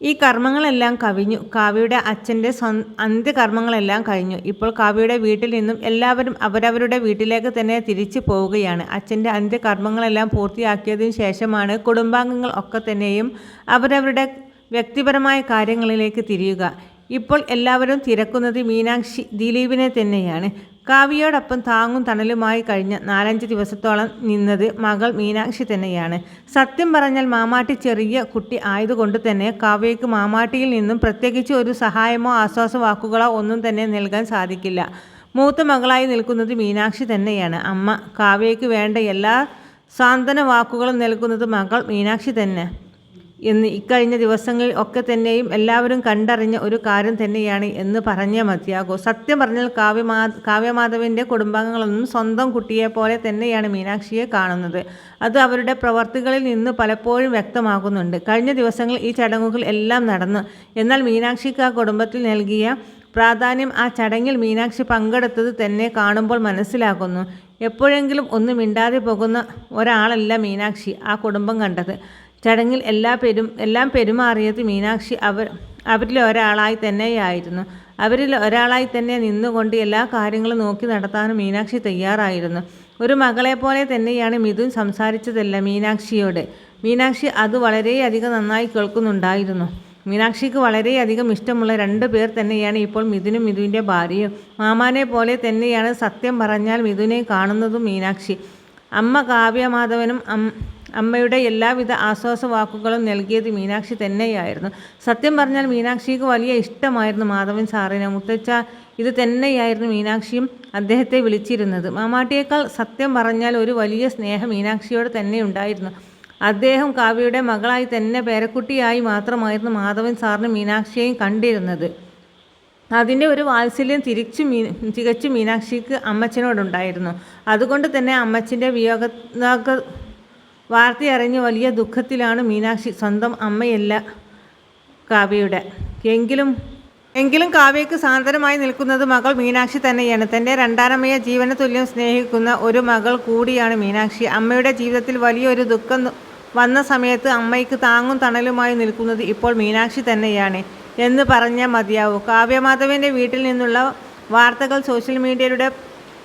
ഈ കർമ്മങ്ങളെല്ലാം കവിഞ്ഞു. കാവ്യയുടെ അച്ഛന്റെ സ്വ അന്ത്യകർമ്മങ്ങളെല്ലാം കഴിഞ്ഞു. ഇപ്പോൾ കാവ്യയുടെ വീട്ടിൽ നിന്നും എല്ലാവരും അവരവരുടെ വീട്ടിലേക്ക് തന്നെ തിരിച്ചു പോവുകയാണ്. അച്ഛന്റെ അന്ത്യകർമ്മങ്ങളെല്ലാം പൂർത്തിയാക്കിയതിനു ശേഷമാണ് കുടുംബാംഗങ്ങൾ ഒക്കെ തന്നെയും അവരവരുടെ വ്യക്തിപരമായ കാര്യങ്ങളിലേക്ക് തിരിയുക. ഇപ്പോൾ എല്ലാവരും തിരക്കുന്നത് മീനാക്ഷി ദിലീപിനെ തന്നെയാണ്. കാവ്യയോടൊപ്പം താങ്ങും തണലുമായി കഴിഞ്ഞ നാലഞ്ച് ദിവസത്തോളം നിന്നത് മകൾ മീനാക്ഷി തന്നെയാണ്. സത്യം പറഞ്ഞാൽ മാമാട്ടി ചെറിയ കുട്ടി ആയതുകൊണ്ട് തന്നെ കാവ്യയ്ക്ക് മാമാട്ടിയിൽ നിന്നും പ്രത്യേകിച്ച് ഒരു സഹായമോ ആശ്വാസ വാക്കുകളോ ഒന്നും തന്നെ നൽകാൻ സാധിക്കില്ല. മൂത്ത മകളായി നിൽക്കുന്നത് മീനാക്ഷി തന്നെയാണ്. അമ്മ കാവ്യയ്ക്ക് വേണ്ട എല്ലാ സാന്ത്വന വാക്കുകളും നൽകുന്നത് മകൾ മീനാക്ഷി തന്നെ. എന്ന് ഇക്കഴിഞ്ഞ ദിവസങ്ങളിൽ ഒക്കെ തന്നെയും എല്ലാവരും കണ്ടറിഞ്ഞ ഒരു കാര്യം തന്നെയാണ് എന്ന് പറഞ്ഞേ മതിയാകൂ. സത്യം പറഞ്ഞാൽ കാവ്യമാ കാവ്യമാധവിന്റെ കുടുംബാംഗങ്ങളൊന്നും സ്വന്തം കുട്ടിയെ പോലെ തന്നെയാണ് മീനാക്ഷിയെ കാണുന്നത്. അത് അവരുടെ പ്രവർത്തികളിൽ നിന്ന് പലപ്പോഴും വ്യക്തമാകുന്നുണ്ട്. കഴിഞ്ഞ ദിവസങ്ങളിൽ ഈ ചടങ്ങുകൾ എല്ലാം നടന്നു. എന്നാൽ മീനാക്ഷിക്ക് ആ കുടുംബത്തിൽ നൽകിയ പ്രാധാന്യം ആ ചടങ്ങിൽ മീനാക്ഷി പങ്കെടുത്തത് തന്നെ കാണുമ്പോൾ മനസ്സിലാകുന്നു. എപ്പോഴെങ്കിലും ഒന്നും മിണ്ടാതെ പോകുന്ന ഒരാളല്ല മീനാക്ഷി ആ കുടുംബം കണ്ടത്. ചടങ്ങിൽ എല്ലാ പെരും എല്ലാം പെരുമാറിയത് മീനാക്ഷി അവർ അവരിൽ ഒരാളായി തന്നെയായിരുന്നു. അവരിൽ ഒരാളായി തന്നെ നിന്നുകൊണ്ട് എല്ലാ കാര്യങ്ങളും നോക്കി നടത്താനും മീനാക്ഷി തയ്യാറായിരുന്നു. ഒരു മകളെ പോലെ തന്നെയാണ് മിഥുൻ സംസാരിച്ചതല്ല മീനാക്ഷിയോട്. മീനാക്ഷി അത് വളരെയധികം നന്നായി കേൾക്കുന്നുണ്ടായിരുന്നു. മീനാക്ഷിക്ക് വളരെയധികം ഇഷ്ടമുള്ള രണ്ട് പേർ തന്നെയാണ് ഇപ്പോൾ മിഥുനും മിഥുവിന്റെ ഭാര്യയും. മാമാനെ പോലെ തന്നെയാണ് സത്യം പറഞ്ഞാൽ മിഥുനെ കാണുന്നതും മീനാക്ഷി. അമ്മ കാവ്യമാധവനും അമ്മയുടെ എല്ലാവിധ ആശ്വാസ വാക്കുകളും നൽകിയത് മീനാക്ഷി തന്നെയായിരുന്നു. സത്യം പറഞ്ഞാൽ മീനാക്ഷിക്ക് വലിയ ഇഷ്ടമായിരുന്നു മാധവൻ സാറിനെ. മുത്തച്ഛ ഇത് തന്നെയായിരുന്നു മീനാക്ഷിയും അദ്ദേഹത്തെ വിളിച്ചിരുന്നത്. മാമാട്ടിയേക്കാൾ സത്യം പറഞ്ഞാൽ ഒരു വലിയ സ്നേഹം മീനാക്ഷിയോട് തന്നെ ഉണ്ടായിരുന്നു. അദ്ദേഹം കാവ്യയുടെ മകളായി തന്നെ പേരക്കുട്ടിയായി മാത്രമായിരുന്നു മാധവൻ സാറിന് മീനാക്ഷിയെയും കണ്ടിരുന്നത്. അതിന്റെ ഒരു വാത്സല്യം തിരിച്ചു മീ തികച്ചു മീനാക്ഷിക്ക് അമ്മച്ചനോടുണ്ടായിരുന്നു. അതുകൊണ്ട് തന്നെ അമ്മച്ചിന്റെ വിയോഗ വാർത്തയറിഞ്ഞ് വലിയ ദുഃഖത്തിലാണ് മീനാക്ഷി സ്വന്തം അമ്മയല്ല കാവ്യയുടെ. എങ്കിലും എങ്കിലും കാവ്യയ്ക്ക് സാന്ത്വനമായി നിൽക്കുന്നത് മകൾ മീനാക്ഷി തന്നെയാണ്. തന്റെ രണ്ടാനമ്മയെ ജീവന തുല്യം സ്നേഹിക്കുന്ന ഒരു മകൾ കൂടിയാണ് മീനാക്ഷി. അമ്മയുടെ ജീവിതത്തിൽ വലിയൊരു ദുഃഖം വന്ന സമയത്ത് അമ്മയ്ക്ക് താങ്ങും തണലുമായി നിൽക്കുന്നത് ഇപ്പോൾ മീനാക്ഷി തന്നെയാണ്. എന്ന് പറഞ്ഞാൽ മതിയാവൂ. കാവ്യമാധവന്റെ വീട്ടിൽ നിന്നുള്ള വാർത്തകൾ സോഷ്യൽ മീഡിയയുടെ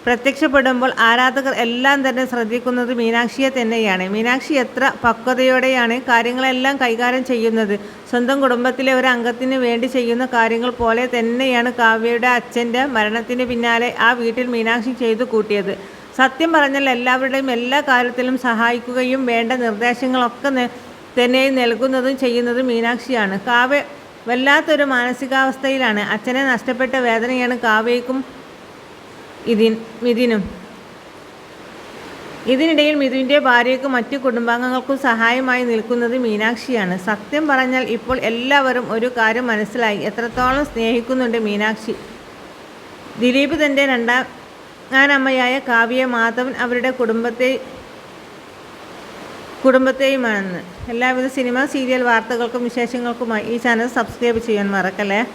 പ്രത്യക്ഷപ്പെടുമ്പോൾ ആരാധകർ എല്ലാം തന്നെ ശ്രദ്ധിക്കുന്നത് മീനാക്ഷിയെ തന്നെയാണ്. മീനാക്ഷി എത്ര പക്വതയോടെയാണ് കാര്യങ്ങളെല്ലാം കൈകാര്യം ചെയ്യുന്നത്. സ്വന്തം കുടുംബത്തിലെ ഒരു അംഗത്തിന് വേണ്ടി ചെയ്യുന്ന കാര്യങ്ങൾ പോലെ തന്നെയാണ് കാവ്യയുടെ അച്ഛന്റെ മരണത്തിന് പിന്നാലെ ആ വീട്ടിൽ മീനാക്ഷി ചെയ്തു കൂട്ടിയത്. സത്യം പറഞ്ഞാൽ എല്ലാവരുടെയും എല്ലാ കാര്യത്തിലും സഹായിക്കുകയും വേണ്ട നിർദ്ദേശങ്ങളൊക്കെ തന്നെ നൽകുന്നതും ചെയ്യുന്നതും മീനാക്ഷിയാണ്. കാവ്യ വല്ലാത്തൊരു മാനസികാവസ്ഥയിലാണ്. അച്ഛനെ നഷ്ടപ്പെട്ട വേദനയാണ് കാവ്യയ്ക്കും ഇതിൻ മിഥുനും. ഇതിനിടയിൽ മിഥുവിന്റെ ഭാര്യയ്ക്കും മറ്റു കുടുംബാംഗങ്ങൾക്കും സഹായമായി നിൽക്കുന്നത് മീനാക്ഷിയാണ്. സത്യം പറഞ്ഞാൽ ഇപ്പോൾ എല്ലാവരും ഒരു കാര്യം മനസ്സിലായി. എത്രത്തോളം സ്നേഹിക്കുന്നുണ്ട് മീനാക്ഷി. ദിലീപ് തന്റെ രണ്ടാം ഞാനമ്മയായ കാവ്യ മാധവൻ അവരുടെ കുടുംബത്തെ കുടുംബത്തെയുമാണെന്ന്. എല്ലാവിധ സിനിമ സീരിയൽ വാർത്തകൾക്കും വിശേഷങ്ങൾക്കുമായി ഈ ചാനൽ സബ്സ്ക്രൈബ് ചെയ്യാൻ മറക്കല്ലേ?